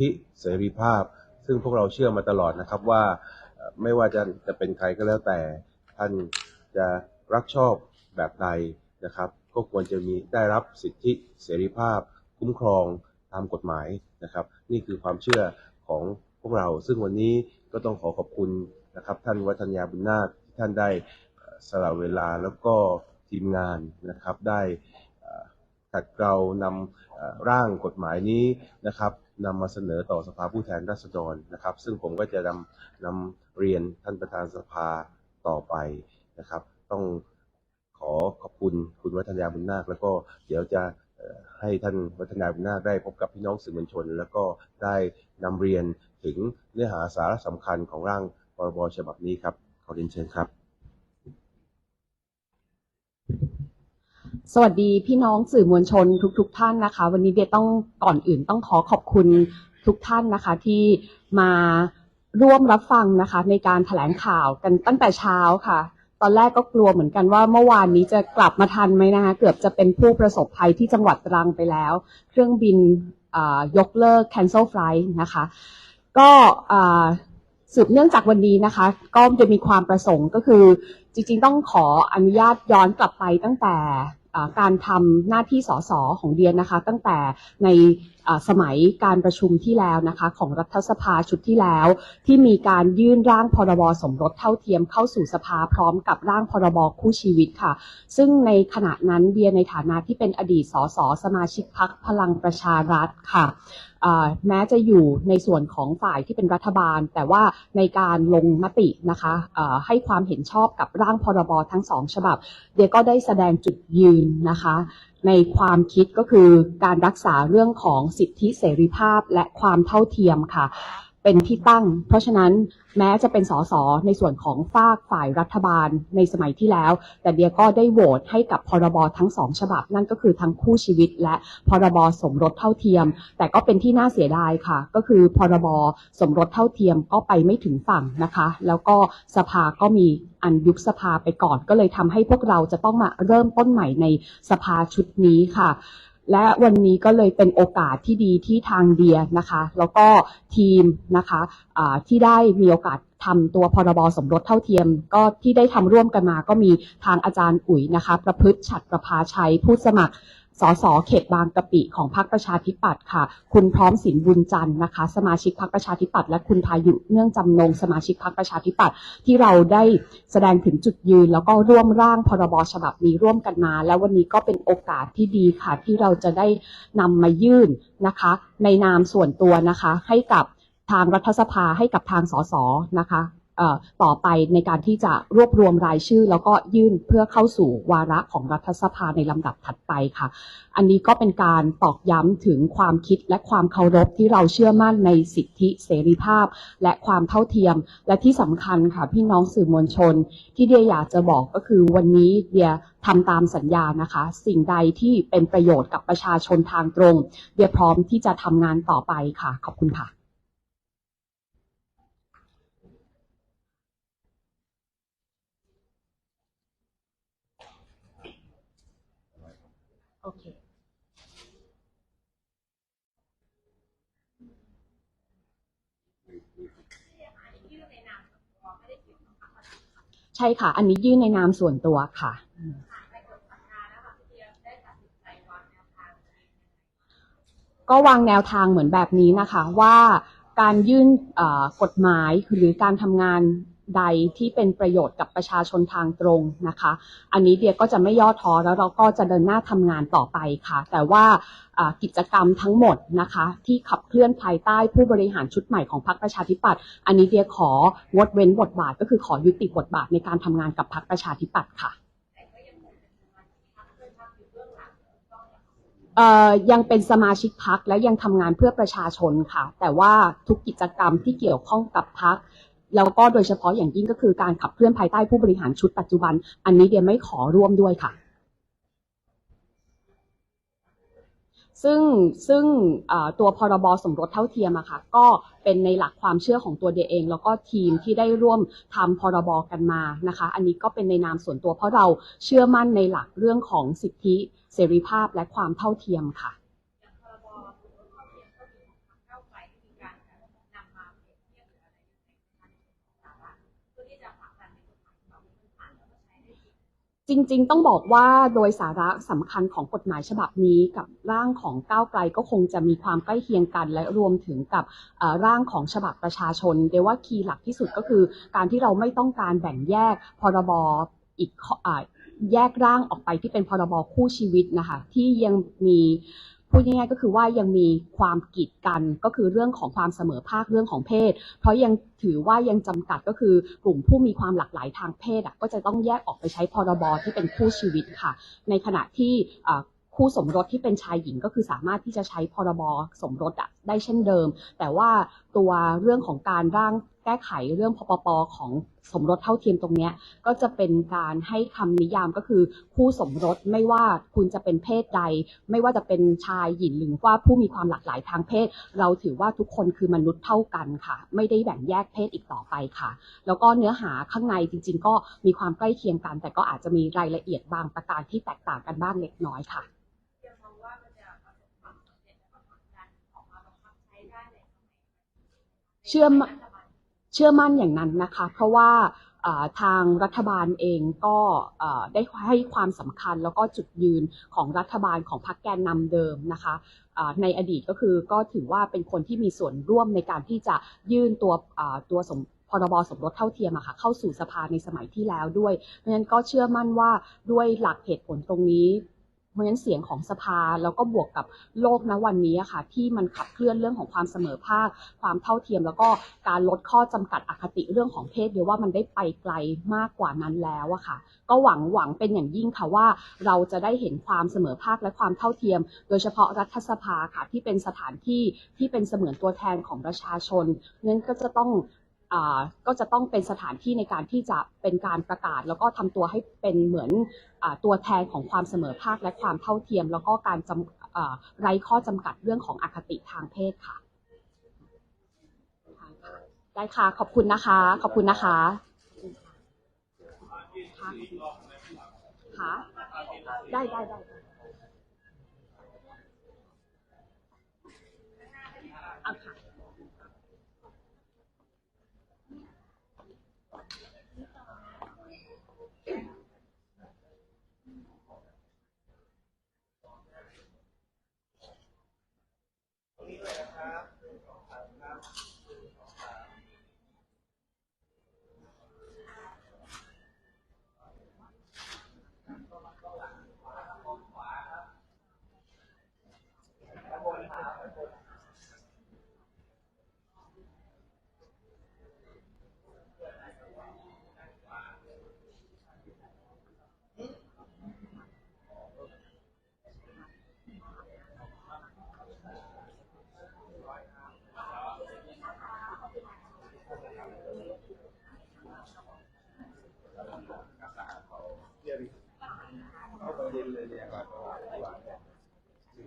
ธิเสรีภาพ ซึ่งพวกเราเชื่อมาตลอดนะครับว่าไม่ว่าจะจะเป็นใครก็แล้วแต่ ท่านจะรักชอบแบบใดนะครับ ก็ควรจะมีได้รับสิทธิเสรีภาพ คุ้มครองตามกฎหมายนะครับ นี่คือความเชื่อของพวกเรา ซึ่งวันนี้ก็ต้องขอขอบคุณนะครับ ท่านวัฒนยาบุญนาคที่ท่านได้สละเวลาแล้วก็ทีมงานนะครับได้ขัดเกลานำร่างกฎหมายนี้นะครับ นำมาเสนอต่อสภาผู้แทนราษฎรนะครับ ซึ่งผมก็จะนำนำเรียนท่านประธานสภาต่อไปนะครับ ต้องขอขอบคุณคุณวัฒนยาบุญนาค แล้วก็เดี๋ยวจะให้ท่านวัฒนยาบุญนาคได้พบกับพี่น้องสื่อมวลชน แล้วก็ได้นำเรียนถึงเนื้อหาสาระสำคัญของร่างพรบฉบับนี้ครับขอเรียนเชิญครับ สวัสดีพี่น้องสื่อมวลชนทุกๆทท่านนะคะ วันนี้เบียต้องก่อนอื่นต้องขอขอบคุณทุกท่านนะคะ ที่มาร่วมรับฟังนะคะ ในการแถลงข่าวกันตั้งแต่เช้าค่ะ ตอนแรกก็กลัวเหมือนกันว่าเมื่อวานนี้จะกลับมาทันไหมนะคะเกือบจะเป็นผู้ประสบภัยที่จังหวัดตรังไปแล้ว เครื่องบินยกเลิก cancel flight นะคะ ก็สืบเนื่องจากวันนี้นะคะ ก็จะมีความประสงค์ก็คือจริงๆ ต้องขออนุญาตย้อนกลับไปตั้งแต่ การทำหน้าที่สสของเดียนนะคะ ตั้งแต่ในสมัยการประชุมที่แล้วนะคะ ของรัฐสภาชุดที่แล้ว ที่มีการยื่นร่างพรบสมรสเท่าเทียมเข้าสู่สภาพร้อมกับร่างพรบคู่ชีวิตค่ะ ซึ่งในขณะนั้นเดียในฐานะที่เป็นอดีตสสสมาชิกพักพลังประชารัฐค่ะ แม้จะอยู่ในส่วนของฝ่ายที่เป็นรัฐบาล แต่ว่าในการลงมตินะคะให้ความเห็นชอบกับร่างพรบทั้งสองฉบับ เดียก็ได้แสดงจุดยืนนะคะในความคิดก็คือการรักษาเรื่องของสิทธิเสรีภาพและความเท่าเทียมค่ะ เป็นที่ตั้ง เพราะฉะนั้นแม้จะเป็นสสในส่วนของฝากฝ่ายรัฐบาลในสมัยที่แล้ว แต่เดียก็ได้โหวตให้กับพรบทั้งสองฉบับ นั่นก็คือทั้งคู่ชีวิต และพรบสมรสเท่าเทียม แต่ก็เป็นที่น่าเสียดายค่ะ ก็คือพรบสมรสเท่าเทียมก็ไปไม่ถึงฝั่งนะคะ แล้วก็สภาก็มีอันยุบสภาไปก่อน ก็เลยทำให้พวกเราจะต้องมาเริ่มต้นใหม่ในสภาชุดนี้ค่ะ และวันนี้ก็เลยเป็นโอกาสที่ดีที่ทางเดียนะคะ แล้วก็ทีมนะคะะที่ได้มีโอกาสทำตัวพรบสมรสเท่าเทียม ก็ที่ได้ทำร่วมกันมา ก็มีทางอาจารย์อุ๋ยนะคะ ประพฤติฉัดประภาชัยผู้สมัคร สสเขตบางกะปิของพรรคประชาธิปัตย์ค่ะ คุณพร้อมสินบุญจันทร์นะคะ สมาชิกพรรคประชาธิปัตย์และคุณพายุเนื่องจำนงสมาชิกพรรคประชาธิปัตย์ที่เราได้แสดงถึงจุดยืน แล้วก็ร่วมร่างพรบฉบับนี้ร่วมกันมา แล้ววันนี้ก็เป็นโอกาสที่ดีค่ะ ที่เราจะได้นำมายื่นนะคะ ในนามส่วนตัวนะคะ ให้กับทางรัฐสภาให้กับทางสสนะคะ ต่อไปในการที่จะรวบรวมรายชื่อ แล้วก็ยื่นเพื่อเข้าสู่วาระของรัฐสภาในลำดับถัดไปค่ะ อันนี้ก็เป็นการตอกย้ำถึงความคิดและความเคารพที่เราเชื่อมั่นในสิทธิเสรีภาพ และความเท่าเทียม และที่สำคัญค่ะพี่น้องสื่อมวลชน ที่เดียอยากจะบอกก็คือวันนี้เดียทำตามสัญญานะคะ สิ่งใดที่เป็นประโยชน์กับประชาชนทางตรง เดียพร้อมที่จะทำงานต่อไปค่ะ ขอบคุณค่ะ ช่ค่ะ อันนี้ยื่นในนามส่วนตัวค่ะ ก็วางแนวทางเหมือนแบบนี้นะคะว่าการยื่นกฎหมายหรือการทำงาน ใดที่เป็นประโยชน์กับประชาชนทางตรงนะคะ อันนี้เดียก็จะไม่ย่อท้อแล้วเราก็จะเดินหน้าทำงานต่อไปค่ะ แต่ว่ากิจกรรมทั้งหมดนะคะ ที่ขับเคลื่อนภายใต้ผู้บริหารชุดใหม่ของพรรคประชาธิปัตย์อันนี้เดียของดเว้นบทบาท ก็คือขอยุติบทบาทในการทำงานกับพรรคประชาธิปัตย์ค่ะเอ่อยังเป็นสมาชิกพักและยังทำงานเพื่อประชาชนค่ะ แต่ว่าทุกกิจกรรมที่เกี่ยวข้องกับพัก แล้วก็โดยเฉพาะอย่างยิ่งก็คือการขับเคลื่อนภายใต้ผู้บริหารชุดปัจจุบัน อันนี้เดียไม่ขอร่วมด้วยค่ะ ซึ่งซึ่งตัวพรบสมรสเท่าเทียมอะค่ะ ก็เป็นในหลักความเชื่อของตัวเดียเอง แล้วก็ทีมที่ได้ร่วมทำพรบกันมานะคะ อันนี้ก็เป็นในนามส่วนตัวเพราะเราเชื่อมั่นในหลักเรื่องของสิทธิเสรีภาพและความเท่าเทียมค่ะ จริง ๆ ต้องบอกว่าโดยสาระสำคัญของกฎหมายฉบับนี้กับร่างของก้าวไกลก็คงจะมีความใกล้เคียงกัน และรวมถึงกับร่างของฉบับประชาชนเดยว่าคีย์หลักที่สุดก็คือ การที่เราไม่ต้องการแบ่งแยกพรบอีกแยกร่างออกไปที่เป็นพรบคู่ชีวิตนะคะที่ยังมี พูดง่ายๆก็คือว่ายังมีความกีดกันก็คือเรื่องของความเสมอภาคเรื่องของเพศ เพราะยังถือว่ายังจำกัดก็คือกลุ่มผู้มีความหลากหลายทางเพศอะก็จะต้องแยกออกไปใช้พรบที่เป็นคู่ชีวิตค่ะ ในขณะที่คู่สมรสที่เป็นชายหญิงก็คือสามารถที่จะใช้พรบสมรสอะได้เช่นเดิม แต่ว่าตัวเรื่องของการร่างแก้ไขเรื่องพปปของสมรสเท่าเทียมตรงนี้ก็จะเป็นการให้คำนิยามก็คือคู่สมรสไม่ว่าคุณจะเป็นเพศใด ไม่ว่าจะเป็นชายหญิงหรือว่าผู้มีความหลากหลายทางเพศ เราถือว่าทุกคนคือมนุษย์เท่ากันค่ะ ไม่ได้แบ่งแยกเพศอีกต่อไปค่ะ แล้วก็เนื้อหาข้างในจริง ๆ ก็มีความใกล้เคียงกัน แต่ก็อาจจะมีรายละเอียดบางประการที่แตกต่างกันบ้างเล็กน้อยค่ะ เชื่อมเชื่อมั่นอย่างนั้นนะคะ เพราะว่าทางรัฐบาลเองก็ได้ให้ความสำคัญแล้วก็จุดยืนของรัฐบาลของพรรคแกนนำเดิมนะคะในอดีตก็คือก็ถือว่าเป็นคนที่มีส่วนร่วมในการที่จะยื่นตัวตัวสมพรบสมรสเท่าเทียมอะค่ะเข้าสู่สภาในสมัยที่แล้วด้วยเพราะฉะนั้นก็เชื่อมั่นว่าด้วยหลักเหตุผลตรงนี้ ราะฉะนั้นเสียงของสภาแล้วก็บวกกับโลกณวันนี้อะค่ะ ที่มันขับเคลื่อนเรื่องของความเสมอภาค ความเท่าเทียม แล้วก็การลดข้อจำกัดอคติเรื่องของเพศเดียวว่ามันได้ไปไกลมากกว่านั้นแล้วอะค่ะ ก็หวังหวังเป็นอย่างยิ่งค่ะว่า เราจะได้เห็นความเสมอภาคและความเท่าเทียม โดยเฉพาะรัฐสภาค่ะที่เป็นสถานที่ที่เป็นเสมือนตัวแทนของประชาชนนั้นก็จะต้อง ก็จะต้องเป็นสถานที่ในการที่จะเป็นการประกาศ แล้วก็ทำตัวให้เป็นเหมือนอตัวแทนของความเสมอภาคและความเท่าเทียม แล้วก็การจำไร้ข้อจำกัดเรื่องของอคติทางเพศค่ะ ได้ค่ะ ขอบคุณนะคะ ขอบคุณนะคะค่ะค่ะได้ได้ได้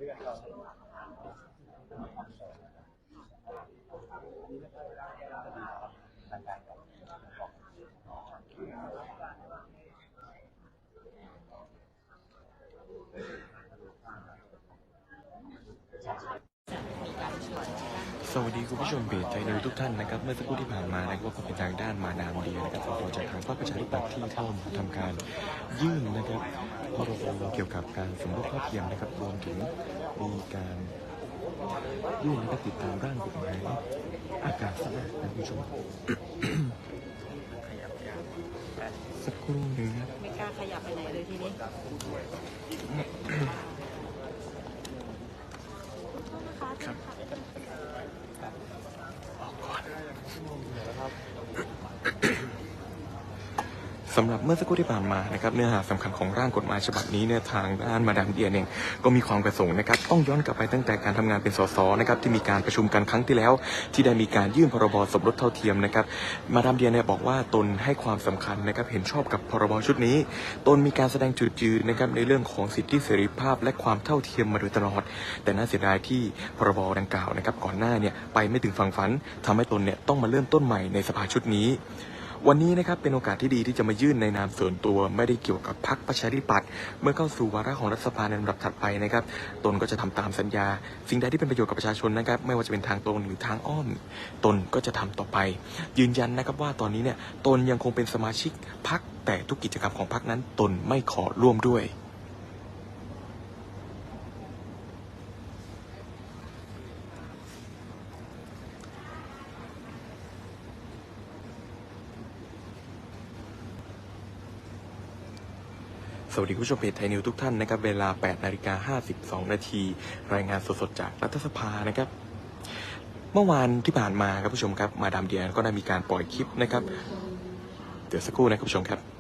Mega klar. คุณผู้ชมเพจไทยนิวทุกท่านนะครับเมื่อสักครู่ที่ผ่านมานะครับก็เป็นทางด้านมาดามเดียนะครับตัวจากทางพรรคประชาธิปัตย์ที่เข้ามาทำการยื่นนะครับพรบเกี่ยวกับการสมรสเท่าเทียมนะครับรวมถึงมีการยื่นนะครับติดตามร่างกฎหมายอากาศสะอาดนะคุณผู้ชมสักครู่หนึ่งครับไม่กล้าขยับไปไหนเลยทีนี้ สำหรับเมื่อสักครู่ที่ผ่านมานะครับเนื้อหาสำคัญของร่างกฎหมายฉบับนี้เนี่ยทางด้านมาดามเดียเองก็มีความประสงค์นะครับต้องย้อนกลับไปตั้งแต่การทำงานเป็นสสนะครับที่มีการประชุมกันครั้งที่แล้ว ที่ได้มีการยื่นพรบสมรสเท่าเทียมนะครับมาดามเดียเนี่ยบอกว่าตนให้ความสำคัญนะครับเห็นชอบกับพรบชุดนี้ ตนมีการแสดงจุดยืนนะครับในเรื่องของสิทธิเสรีภาพและความเท่าเทียมมาโดยตลอด แต่น่าเสียดายที่พรบดังกล่าวนะครับก่อนหน้าเนี่ยไปไม่ถึงฝั่งฝันทำให้ตนเนี่ยต้องมาเริ่มต้นใหม่ในสภาชุดนี้ วันนี้นะครับเป็นโอกาสที่ดีที่จะมายื่นในนามส่วนตัว ไม่ได้เกี่ยวกับพรรคประชาธิปัตย์เมื่อเข้าสู่วาระของรัฐสภาในลำดับถัดไปนะครับตนก็จะทำตามสัญญา สิ่งใดที่เป็นประโยชน์กับประชาชนนะครับ ไม่ว่าจะเป็นทางตรงหรือทางอ้อม ตนก็จะทำต่อไป ยืนยันนะครับว่าตอนนี้เนี่ยตนยังคงเป็นสมาชิกพรรคแต่ทุกกิจกรรมของพรรคนั้นตนไม่ขอร่วมด้วย สวัสดีคุณผู้ชมเพจไทยนิวทุกท่านนะครับ เวลา 8 นาฬิกา 52 นาที รายงานสดๆ จากรัฐสภานะครับ เมื่อวานที่ผ่านมาครับผู้ชมครับ มาดามเดียก็ได้มีการปล่อยคลิปนะครับ เดี๋ยวสักครู่นะครับผู้ชมครับ ประ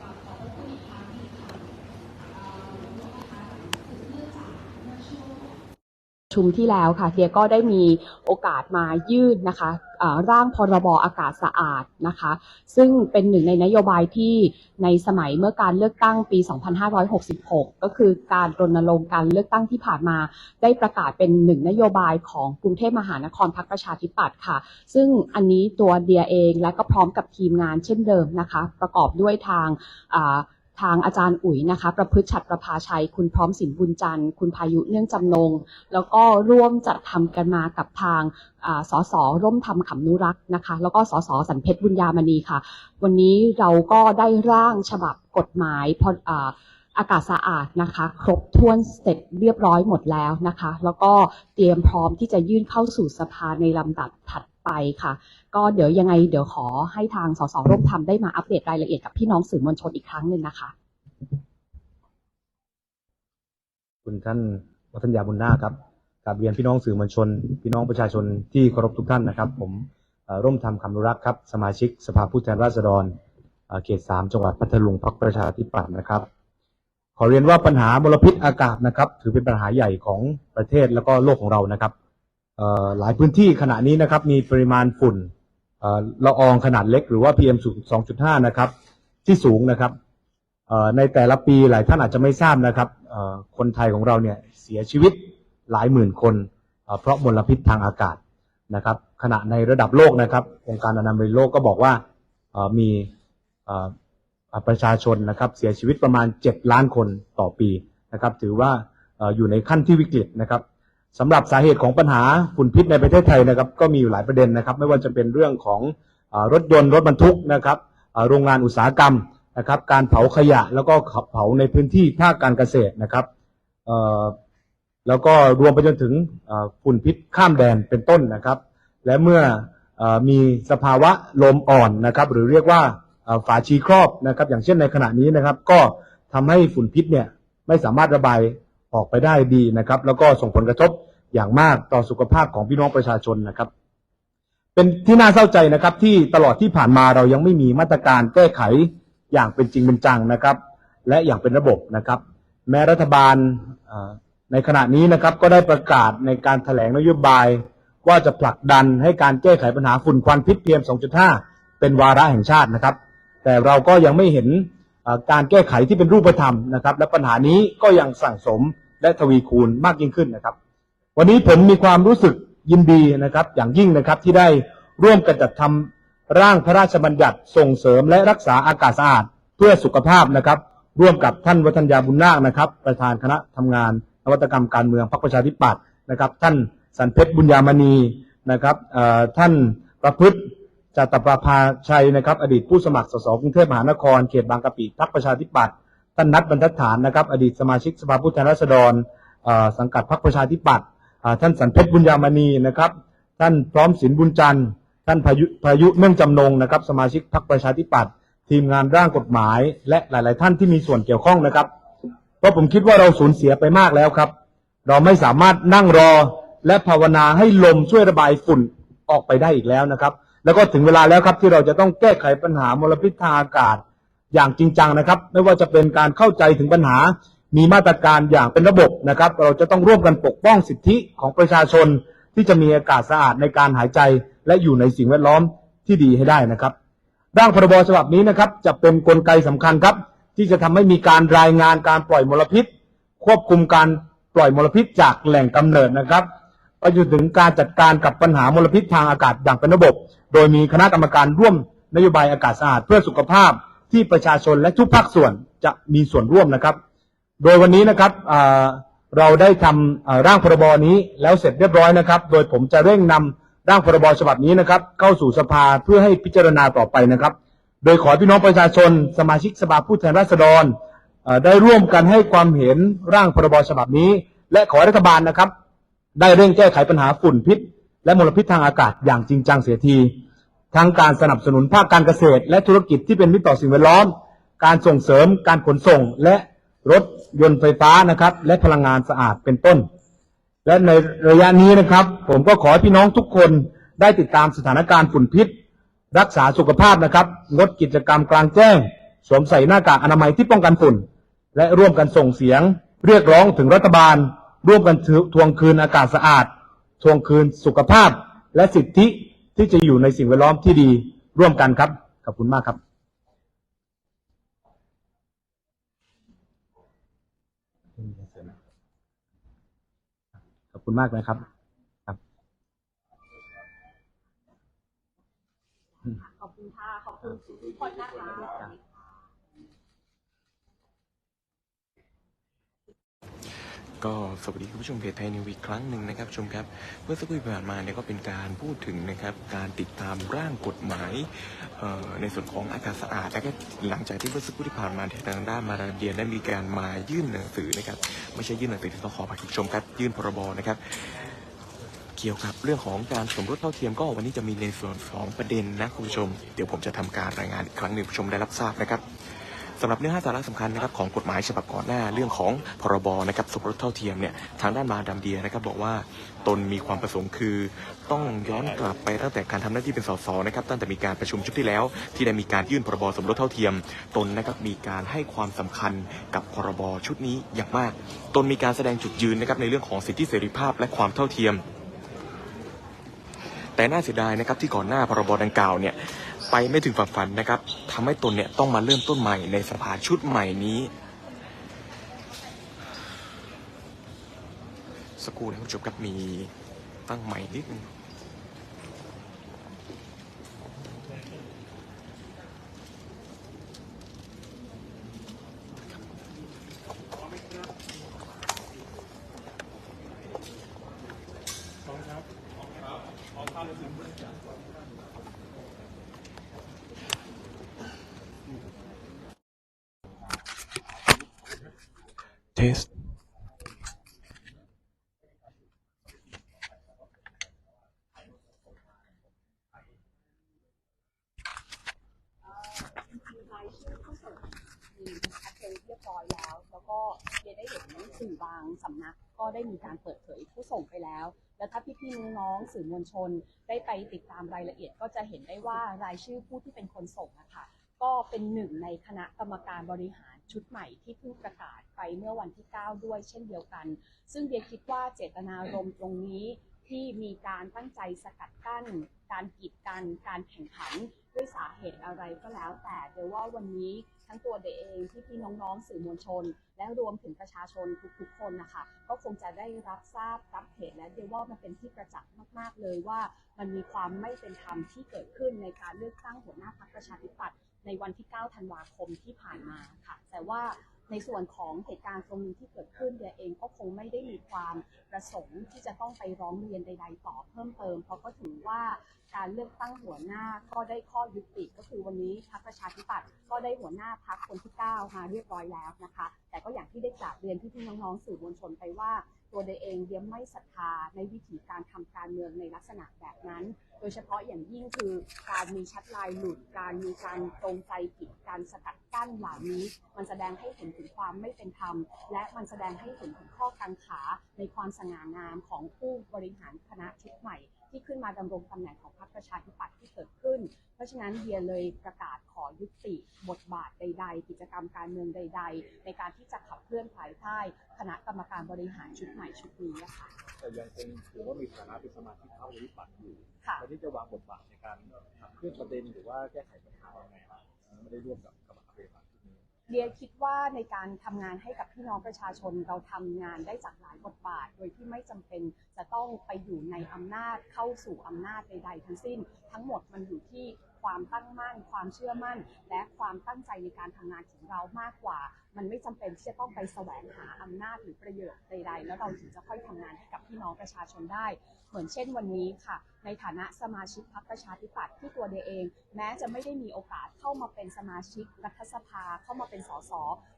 ชุมที่แล้วค่ะเดียก็ได้มีโอกาสมายื่นนะคะร่างพรบอากาศสะอาดนะคะ ซึ่งเป็นหนึ่งในนโยบายที่ในสมัยเมื่อการเลือกตั้งปี 2566 ก็คือการรณรงค์การเลือกตั้งที่ผ่านมาได้ประกาศเป็นหนึ่งนโยบายของกรุงเทพมหานครพรรคประชาธิปัตย์ค่ะ ซึ่งอันนี้ตัวเดียเองและก็พร้อมกับทีมงานเช่นเดิมนะคะ ประกอบด้วยทางอ ทางอาจารย์อุ๋ยนะคะ ประพฤติฉัตรประภาชัย คุณพร้อมสินบุญจันทร์ คุณพายุเนื่องจำนง แล้วก็ร่วมจัดทำกันมากับทางอ่าสสร่วมทำขำนุรักษ์นะคะ แล้วก็สสสันเพชรบุญญามณีค่ะ วันนี้เราก็ได้ร่างฉบับกฎหมายพออากาศสะอาดนะคะ ครบถ้วนเสร็จเรียบร้อยหมดแล้วนะคะ แล้วก็เตรียมพร้อมที่จะยื่นเข้าสู่สภาในลำดับถัด ไปค่ะ ก็เดี๋ยวยังไงเดี๋ยวขอให้ทางสสร่วมทำได้มาอัปเดตรายละเอียดกับพี่น้องสื่อมวลชนอีกครั้งหนึ่งนะคะ คุณท่านวัฒนยาบุญนาครับกราบเรียนพี่น้องสื่อมวลชน พี่น้องประชาชนที่เคารพทุกท่านนะครับ ผมร่วมทำคำนุรักษ์ครับ สมาชิกสภาผู้แทนราษฎรเขตสามจังหวัดพัทลุงพรรคประชาธิปัตย์นะครับ ขอเรียนว่าปัญหามลพิษอากาศนะครับ ถือเป็นปัญหาใหญ่ของประเทศแล้วก็โลกของเรานะครับ หลายพื้นที่ขณะนี้นะครับมีปริมาณฝุ่นละอองขนาดเล็กหรือว่า PM 2.5 นะครับ ที่สูงนะครับในแต่ละปีหลายท่านอาจจะไม่ทราบนะครับคนไทยของเราเนี่ยเสียชีวิตหลายหมื่นคน เพราะมลพิษทางอากาศนะครับ ขณะในระดับโลกนะครับองค์การอนามัยโลกก็บอกว่ามีประชาชนนะครับเสียชีวิตประมาณ 7 ล้านคนต่อปีนะครับ ถือว่าอยู่ในขั้นที่วิกฤตนะครับ สำหรับสาเหตุของปัญหาฝุ่นพิษในประเทศไทยนะครับก็มีอยู่หลายประเด็นนะครับ ไม่ว่าจะเป็นเรื่องของอรถยนต์รถบรรทุกนะครับโรงงานอุตสาหกรรมนะครับ การเผาขยะแล้วก็เผาในพื้นที่ภาคการเกษตรนะครับแล้วก็รวมไปจนถึงฝุ่นพิษข้ามแดนเป็นต้นนะครับ และเมื่ออมีสภาวะลมอ่อนนะครับ หรือเรียกว่าเอ่อฝาชีครอบนะครับ อย่างเช่นในขณะนี้นะครับ ก็ทำให้ฝุ่นพิษเนี่ยไม่สามารถระบาย ออกไปได้ดีนะครับ แล้วก็ส่งผลกระทบอย่างมากต่อสุขภาพของพี่น้องประชาชนนะครับ เป็นที่น่าเศร้าใจนะครับที่ตลอดที่ผ่านมาเรายังไม่มีมาตรการแก้ไขอย่างเป็นจริงเป็นจังนะครับ และอย่างเป็นระบบนะครับ แม้รัฐบาลในขณะนี้นะครับก็ได้ประกาศในการแถลงนโยบายว่าจะผลักดันให้การแก้ไขปัญหาฝุ่นควันพิษ PM 2.5 เป็นวาระแห่งชาตินะครับ แต่เราก็ยังไม่เห็นการแก้ไขที่เป็นรูปธรรมนะครับ และปัญหานี้ก็ยังสั่งสม และทวีคูณมากยิ่งขึ้นนะครับ วันนี้ผมมีความรู้สึกยินดีนะครับ อย่างยิ่งนะครับที่ได้ร่วมกันจัดทำร่างพระราชบัญญัติส่งเสริมและรักษาอากาศสะอาดเพื่อสุขภาพนะครับ ร่วมกับท่านวัฒนยาบุญนาคนะครับ ประธานคณะทำงานนวัตกรรมการเมืองพรรคประชาธิปัตย์นะครับ ท่านสันเพชรบุญญามณีนะครับท่านประพฤติจตประภาชัยนะครับ อดีตผู้สมัครสสกรุงเทพมหานครเขตบางกะปิพรรคประชาธิปัตย์ ท่านนัทบรรทัดฐานนะครับ อดีตสมาชิกสภาผู้แทนราษฎรสังกัดพรรคประชาธิปัตย์ท่านสันเพชรบุญญามณีนะครับ ท่านพร้อมศิลบุญจันทร์ท่านพายุพายุเนื่องจำนงนะครับ สมาชิกพรรคประชาธิปัตย์ทีมงานร่างกฎหมาย และหลาย ๆ ท่านที่มีส่วนเกี่ยวข้องนะครับ เพราะผมคิดว่าเราสูญเสียไปมากแล้วครับ เราไม่สามารถนั่งรอและภาวนาให้ลมช่วยระบายฝุ่นออกไปได้อีกแล้วนะครับ แล้วก็ถึงเวลาแล้วครับที่เราจะต้องแก้ไขปัญหามลพิษทางอากาศ อย่างจริงจังนะครับ ไม่ว่าจะเป็นการเข้าใจถึงปัญหา มีมาตรการอย่างเป็นระบบนะครับ เราจะต้องร่วมกันปกป้องสิทธิของประชาชน ที่จะมีอากาศสะอาดในการหายใจ และอยู่ในสิ่งแวดล้อมที่ดีให้ได้นะครับร่างพรบฉบับนี้นะครับ จะเป็นนกลไกสำคัญครับ ที่จะทำให้มีการรายงานการปล่อยมลพิษ ควบคุมการปล่อยมลพิษจากแหล่งกำเนิดนะครับไปจนถึงการจัดการกับปัญหามลพิษทางอากาศอย่างเป็นระบบ โดยมีคณะกรรมการร่วมนโยบายอากาศสะอาดเพื่อสุขภาพ ที่ประชาชนและทุกภาคส่วนจะมีส่วนร่วมนะครับ โดยวันนี้นะครับเราได้ทำอ่าร่างพรบนี้แล้วเสร็จเรียบร้อยนะครับ โดยผมจะเร่งนำร่างพรบฉบับนี้นะครับ เข้าสู่สภาเพื่อให้พิจารณาต่อไปนะครับ โดยขอพี่น้องประชาชน สมาชิกสภาผู้แทนราษฎรได้ร่วมกันให้ความเห็นร่างพรบฉบับนี้ และขอรัฐบาลนะครับ ได้เร่งแก้ไขปัญหาฝุ่นพิษ และมลพิษทางอากาศอย่างจริงจังเสียที ทั้งการสนับสนุนภาคการเกษตร และธุรกิจที่เป็นมิตรต่อสิ่งแวดล้อม การส่งเสริมการขนส่งและรถยนต์ไฟฟ้านะครับ และพลังงานสะอาดเป็นต้น และในระยะนี้นะครับ ผมก็ขอให้พี่น้องทุกคนได้ติดตามสถานการณ์ฝุ่นพิษ รักษาสุขภาพนะครับ งดกิจกรรมกลางแจ้ง สวมใส่หน้ากากอนามัยที่ป้องกันฝุ่น และร่วมกันส่งเสียง เรียกร้องถึงรัฐบาล ร่วมกันทวงคืนอากาศสะอาด ทวงคืนสุขภาพ และสิทธิ ที่จะอยู่ในสิ่งแวดล้อมที่ดีร่วมกันครับ ขอบคุณมากครับ ขอบคุณมากนะครับครับ ขอบคุณค่ะ ขอบคุณทุกคนนะคะ ก็สวัสดีคุณผู้ชมเพจไทยนิวอีกครั้งหนึ่งนะครับชมครับ เมื่อสักครู่ที่ผ่านมาเนี่ยก็เป็นการพูดถึงนะครับการติดตามร่างกฎหมายในส่วนของอากาศสะอาดแล้วก็หลังจากที่เมื่อสักครู่ที่ผ่านมาทางด้านมาดาเดียได้มีการมายื่นหนังสือนะครับไม่ใช่ยื่นหนังสือที่ต้องขออภัยคุณผู้ชมครับยื่นพรบนะครับเกี่ยวกับเรื่องของการสมรสเท่าเทียมก็วันนี้จะมีในส่วนของประเด็นนะคุณผู้ชม เดี๋ยวผมจะทำการรายงานอีกครั้งหนึ่งผู้ชมได้รับทราบนะครับ สำหรับเนื้อหาสาระสำคัญนะครับของกฎหมายฉบับก่อนหน้าเรื่องของพรบนะครับสมรสเท่าเทียมเนี่ยทางด้านมาดามเดียนะครับบอกว่าตนมีความประสงค์คือ ต้องย้อนกลับไปตั้งแต่การทำหน้าที่เป็นสสนะครับตั้งแต่มีการประชุมชุดที่แล้ว ที่ได้มีการยื่นพรบสมรสเท่าเทียม ตนนะครับมีการให้ความสำคัญกับพรบชุดนี้อย่างมาก ตนมีการแสดงจุดยืนนะครับในเรื่องของสิทธิเสรีภาพและความเท่าเทียม แต่น่าเสียดายนะครับที่ก่อนหน้าพรบดังกล่าวเนี่ย ไปไม่ถึงฝั่งฝันนะครับทำให้ตนเนี่ยต้องมาเริ่มต้นใหม่ในสภาชุดใหม่นี้สกครูนะครับผู้ชมครับมีตั้งใหม่นิดนึง ทสรายชื่อผู้สมัครมีชัดเจนเรียบร้อยแล้วแล้วก็ได้เห็นสื่อบางสำนัก ก็ได้มีการเปิดเผยผู้ส่งไปแล้ว แล้วถ้าพี่ๆน้องๆสื่อมวลชนได้ไปติดตามรายละเอียด ก็จะเห็นได้ว่ารายชื่อผู้ที่เป็นคนส่งนะคะก็เป็นหนึ่งในคณะกรรมการบริหาร ชุดใหม่ที่เพิ่งประกาศไปเมื่อวันที่ 9 ด้วยเช่นเดียวกัน ซึ่งเดียคิดว่าเจตนารมณ์ตรงนี้ที่มีการตั้งใจสกัดกั้น การกีดกัน การแข่งขันด้วยสาเหตุอะไรก็แล้วแต่เดี๋ยวว่าวันนี้ทั้งตัวเดเองที่พี่น้องๆสื่อมวลชน และรวมถึงประชาชนทุกๆคนนะคะก็คงจะได้รับทราบรับเห็นและเดี๋ยวว่ามันเป็นที่ประจักษ์มากๆเลยว่า มันมีความไม่เป็นธรรมที่เกิดขึ้นในการเลือกตั้งหัวหน้าพรรคประชาธิปัตย์ ในวันที่ 9 ธันวาคมที่ผ่านมาค่ะ แต่ว่าในส่วนของเหตุการณ์ตรงนี้ที่เกิดขึ้นเดียเองก็คงไม่ได้มีความประสงค์ที่จะต้องไปร้องเรียนใด ๆ ต่อเพิ่มเติม เพราะก็ถือว่าการเลือกตั้งหัวหน้าก็ได้ข้อยุติก็คือวันนี้พรรคประชาธิปัตย์ก็ได้หัวหน้าพรรคคนที่ 9 มาเรียบร้อยแล้วนะคะ แต่ก็อย่างที่ได้กราบเรียนที่พี่น้องๆสื่อมวลชนไปว่า ตัวเดยเองเดียไม่ศรัทธาในวิธีการทำการเมืองในลักษณะแบบนั้น โดยเฉพาะอย่างยิ่งคือการมีชัดลายหลุด การมีการตรงใจผิดการสกัดกั้นเหล่านี้ มันแสดงให้เห็นถึงความไม่เป็นธรรม และมันแสดงให้เห็นถึงข้อกังขาในความสง่างามของผู้บริหารคณะชุดใหม่ ที่ขึ้นมาดำรงตำแหน่งของพรรคประชาธิปัตย์ที่เกิดขึ้น เพราะฉะนั้นเดียเลยประกาศขอยุติบทบาทใด ๆ กิจกรรมการเมืองใด ๆ ในการที่จะขับเคลื่อนภายใต้คณะกรรมการบริหารชุดใหม่ชุดนี้นะคะแต่ยังคงถือว่ามีฐานะเป็นสมาชิกพรรคประชาธิปัตย์อยู่ค่ะตอนนี้จะวางบทบาทในการขับเคลื่อนประเด็นหรือว่าแก้ไขปัญหายังไงครับไม่ได้ร่วมกับ เดียคิดว่าในการทำงานให้กับพี่น้องประชาชนเราทำงานได้จากหลายบทบาท โดยที่ไม่จำเป็นจะต้องไปอยู่ในอำนาจเข้าสู่อำนาจใดๆทั้งสิ้น ทั้งหมดมันอยู่ที่ความตั้งมั่น ความเชื่อมั่น และความตั้งใจในการทำงานของเรามากกว่า มันไม่จำเป็นที่จะต้องไปแสวงหาอำนาจหรือประโยชน์ใดๆ แล้วเราถึงจะค่อยทำงานให้กับพี่น้องประชาชนได้ เหมือนเช่นวันนี้ค่ะ ในฐานะสมาชิกพรรคประชาธิปัตย์ที่ตัวเดเอง แม้จะไม่ได้มีโอกาสเข้ามาเป็นสมาชิกรัฐสภาเข้ามาเป็นสส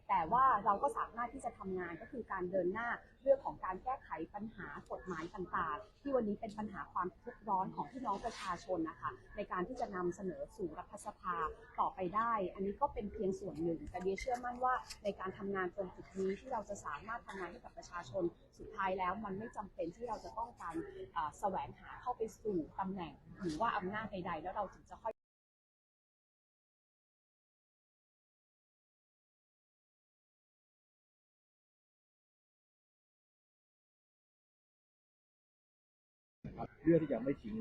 แต่ว่าเราก็สามารถที่จะทำงานก็คือการเดินหน้าเรื่องของการแก้ไขปัญหากฎหมายต่างๆ ที่วันนี้เป็นปัญหาความทุกข์ร้อนของพี่น้องประชาชนนะคะ ในการที่จะนำเสนอสู่รัฐสภาต่อไปได้ อันนี้ก็เป็นเพียงส่วนหนึ่ง แต่เดียเชื่อมั่นว่าในการทำงานตรงจุดนี้ที่เราจะสามารถทำงานให้กับประชาชนสุดท้ายแล้ว มันไม่จำเป็นที่เราจะต้องการแสวงหาเข้าไปสู่ตำแหน่งหรือว่าอำนาจใดๆ แล้วเราถึงจะค่อย นะครับเพื่อที่จะไม่ทิ้ง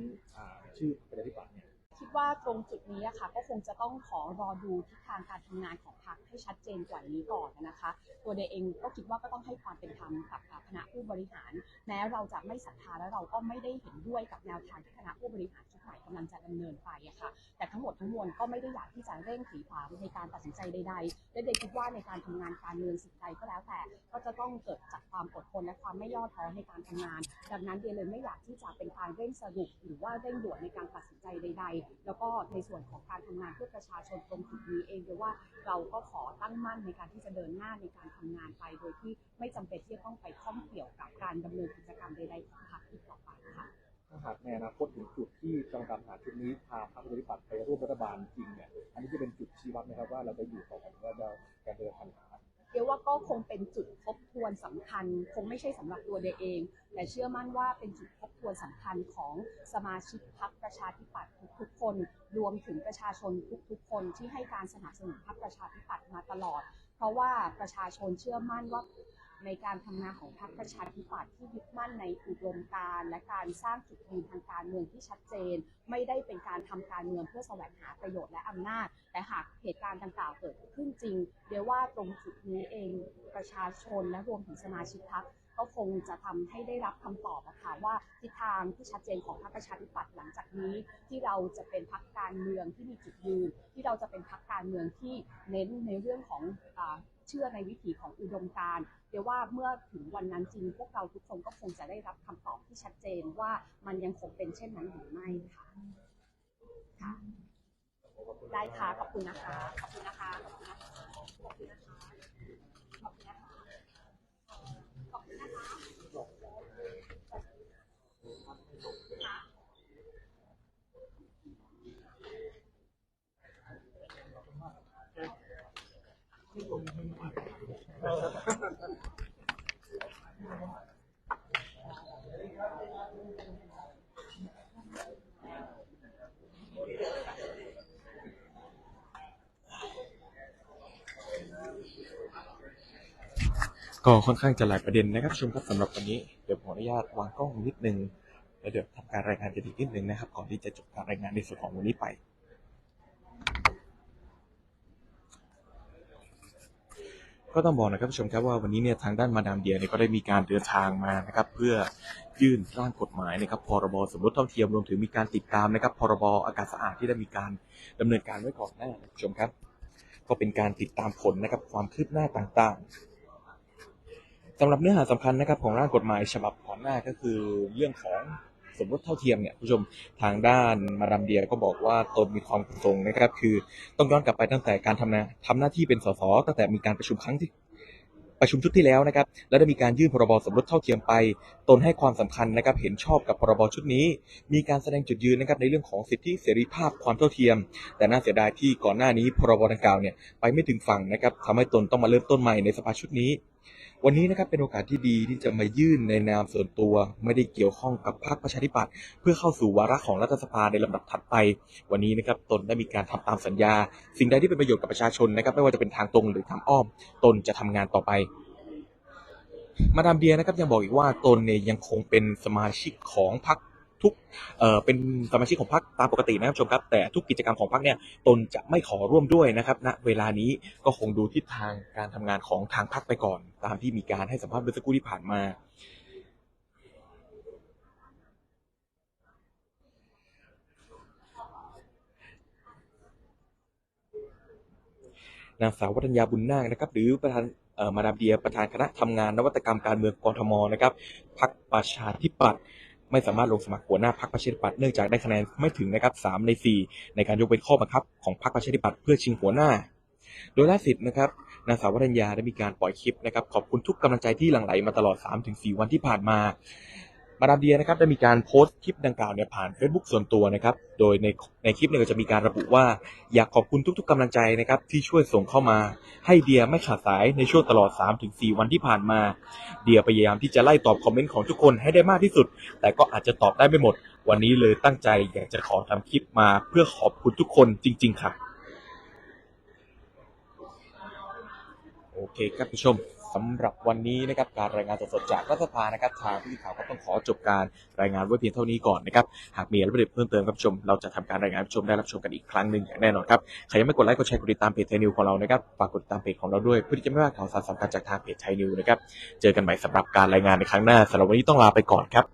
ชื่อประชาธิปัตย์เนี่ย คิดว่าตรงจุดนี้อะค่ะก็คงจะต้องขอรอดูทิศทางการทำงานของพรรคให้ชัดเจนกว่านี้ก่อนนะคะ ตัวเดย์เองก็คิดว่าก็ต้องให้ความเป็นธรรมกับคณะผู้บริหาร แม้เราจะไม่ศรัทธาและเราก็ไม่ได้เห็นด้วยกับแนวทางที่คณะผู้บริหารชุดใหม่กำลังจะดำเนินไปอะค่ะ แต่ทั้งหมดทั้งมวลก็ไม่ได้อยากที่จะเร่งขีขวางในการตัดสินใจใดๆ และเดย์คิดว่าในการทำงานการเมืองสิ่งใดก็แล้วแต่ ก็จะต้องเกิดจากความอดทนและความไม่ย่อท้อในการทำงาน ดังนั้นเดย์เลยไม่อยากที่จะเป็นการเร่งสรุปหรือว่าเร่งด่วนในการตัดสินใจใดๆแล้วก็ในส่วนของการทำงานเพื่อประชาชนตรงจุดนี้เองเดยว่าเราก็ขอตั้งมั่นในการที่จะเดินหน้าในการทำงานไป โดยที่ไม่จำเป็นที่จะต้องไปข้องเกี่ยวกับการดำเนินกิจกรรมใดๆของพรรคอีกต่อไปค่ะถ้าหากในอนาคตถึงจุดที่กรรมการบริหารชุดนี้พาพรรคประชาธิปัตย์ไปร่วมรัฐบาลจริงเนี่ยอันนี้จะเป็นจุดชี้วัดไหมครับว่าเราจะอยู่ต่อไปหรือว่าเราจะเดินทางหาเดียวว่าก็คงเป็นจุดทบทวนสำคัญ คงไม่ใช่สำหรับตัวเดย์เอง แต่เชื่อมั่นว่าเป็นจุดท บทวนสำคัญของสมาชิกพรรคประชาธิปัตย์ทุกๆคน รวมถึงประชาชนทุกๆ คนที่ให้การสนับสนุนพรรคประชาธิปัตย์มาตลอด เพราะว่าประชาชนเชื่อมั่นว่าในการทำงานของพรรคประชาธิปัตย์ที่ยึดมั่นในอุดมการและการสร้างจุดยืนทางการเมืองที่ชัดเจน ไม่ได้เป็นการทำการเมืองเพื่อแสวงหาประโยชน์และอำนาจ แต่หากเหตุการณ์ดังกล่าวเกิดขึ้นจริง เดี๋ยวว่าตรงจุดนี้เองประชาชนและรวมถึงสมาชิกพรรค ก็คงจะทำให้ได้รับคำตอบนะคะว่าทิศทางที่ชัดเจนของพรรคประชาธิปัตย์หลังจากนี้ที่เราจะเป็นพรรคการเมืองที่มีจุดยืน ที่เราจะเป็นพรรคการเมืองที่เน้นในเรื่องของเชื่อในวิถีของอุดมการณ์เดี๋ยวว่าเมื่อถึงวันนั้นจริง พวกเราทุกคนก็คงจะได้รับคำตอบที่ชัดเจนว่ามันยังคงเป็นเช่นนั้นหรือไม่ค่ะค่ะได้ค่ะขอบคุณนะคะขอบคุณนะคะขอบคุณนะคะ ขอบคุณนะคะ ขอบคุณนะคะ ขอบคุณนะคะ ก็ค่อนข้างจะหลายประเด็นนะครับชมครับสำหรับวันนี้เดี๋ยวผมออนุญาตวางกล้องนิดนึงแล้วเดี๋ยวทำการรายงานกันอีกนิดนึงนะครับ ก่อนที่จะจบการรายงานในส่วนของวันนี้ไป ก็ต้องบอกนะครับผู้ชมครับว่าวันนี้เนี่ยทางด้านมาดามเดียเนี่ยก็ได้มีการเดินทางมานะครับเพื่อยื่นร่างกฎหมายนะครับพรบสมรสเท่าเทียมรวมถึงมีการติดตามนะครับพรบอากาศสะอาดที่ได้มีการดำเนินการไว้ก่อนหน้านะครับผู้ชมครับ ก็เป็นการติดตามผลนะครับความคืบหน้าต่างๆสำหรับเนื้อหาสำคัญนะครับของร่างกฎหมายฉบับก่อนหน้าก็คือเรื่องของ สมรสเท่าเทียมเนี่ยผู้ชมทางด้านมาดามเดียก็บอกว่าตนมีความประสงค์นะครับ คือต้องย้อนกลับไปตั้งแต่การทำงานทำหน้าที่เป็นสสตั้งแต่มีการประชุมครั้งที่ประชุมชุดที่แล้วนะครับ แล้วได้มีการยื่นพรบสมรสเท่าเทียมไป ตนให้ความสำคัญนะครับ เห็นชอบกับพรบชุดนี้ มีการแสดงจุดยืนนะครับในเรื่องของสิทธิเสรีภาพความเท่าเทียม แต่น่าเสียดายที่ก่อนหน้านี้พรบดังกล่าวเนี่ยไปไม่ถึงฝั่งนะครับทำให้ตนต้องมาเริ่มต้นใหม่ในสภาชุดนี้ วันนี้นะครับเป็นโอกาสที่ดีที่จะมายื่นในนามส่วนตัว ไม่ได้เกี่ยวข้องกับพรรคประชาธิปัตย์เพื่อเข้าสู่วาระของรัฐสภาในลำดับถัดไป วันนี้นะครับตนได้มีการทำตามสัญญา สิ่งใดที่เป็นประโยชน์กับประชาชนนะครับไม่ว่าจะเป็นทางตรงหรือทางอ้อม ตนจะทำงานต่อไป มาดามเดียนะครับยังบอกอีกว่าตนเนี่ยยังคงเป็นสมาชิกของพรรค ทุกเเป็นสมาชิกของพรรคตามปกตินะครับชมครับ แต่ทุกกิจกรรมของพรรคเนี่ยตนจะไม่ขอร่วมด้วยนะครับณเวลานี้ก็คงดูทิศทางการทำงานของทางพรรคไปก่อน ตามที่มีการให้สัมภาษณ์เมื่อสักครู่ที่ผ่านมานางสาววัฒนยาบุญนาคนะครับหรือประธานมาดามเดียประธานคณะทำงานนวัตกรรมการเมืองกรทมนะครับพักประชาธิปัตย์ ไม่สามารถลงสมัครหัวหน้าพรรคประชาธิปัตย์เนื่องจากได้คะแนนไม่ถึงนะครับสามในสี่ในการยกเว้นข้อบังคับของพรรคประชาธิปัตย์เพื่อชิงหัวหน้า โดยล่าสุดนะครับนางสาววรัญญาได้มีการปล่อยคลิปนะครับขอบคุณทุกกำลังใจที่หลั่งไหลมาตลอด 3-4 วันที่ผ่านมา มาดามเดียนะครับได้มีการโพสต์คลิปดังกล่าวเนี่ยผ่าน Facebook ส่วนตัวนะครับ โดยในในคลิปเนี่ยก็จะมีการระบุว่าอยากขอบคุณทุกๆกำลังใจนะครับที่ช่วยส่งเข้ามา ให้เดียไม่ขาดสายในช่วงตลอด 3-4 วันที่ผ่านมา เดียพยายามที่จะไล่ตอบคอมเมนต์ของทุกคนให้ได้มากที่สุด แต่ก็อาจจะตอบได้ไม่หมด วันนี้เลยตั้งใจอยากจะขอทำคลิปมาเพื่อขอบคุณทุกคนจริง ๆ ค่ะ โอเคครับผู้ชม สำหรับวันนี้นะครับการรายงานสดๆจากรัฐสภานะครับทางผู้สื่อข่าวก็ต้องขอจบการรายงานไว้เพียงเท่านี้ก่อนนะครับหากมีอะไรเพิ่มเติมครับชม เราจะทำการรายงานให้ผู้ชมได้รับชมกันอีกครั้งหนึ่งอย่างแน่นอนครับใครยังไม่กดไลค์กดแชร์กดติดตามเพจไทยนิวของเรานะครับฝากกดติดตามเพจของเราด้วยเพื่อที่จะไม่พลาดข่าวสารสำคัญจากทางเพจไทยนิวนะครับเจอกันใหม่สำหรับการรายงานในครั้งหน้าสำหรับวันนี้ต้องลาไปก่อนครับ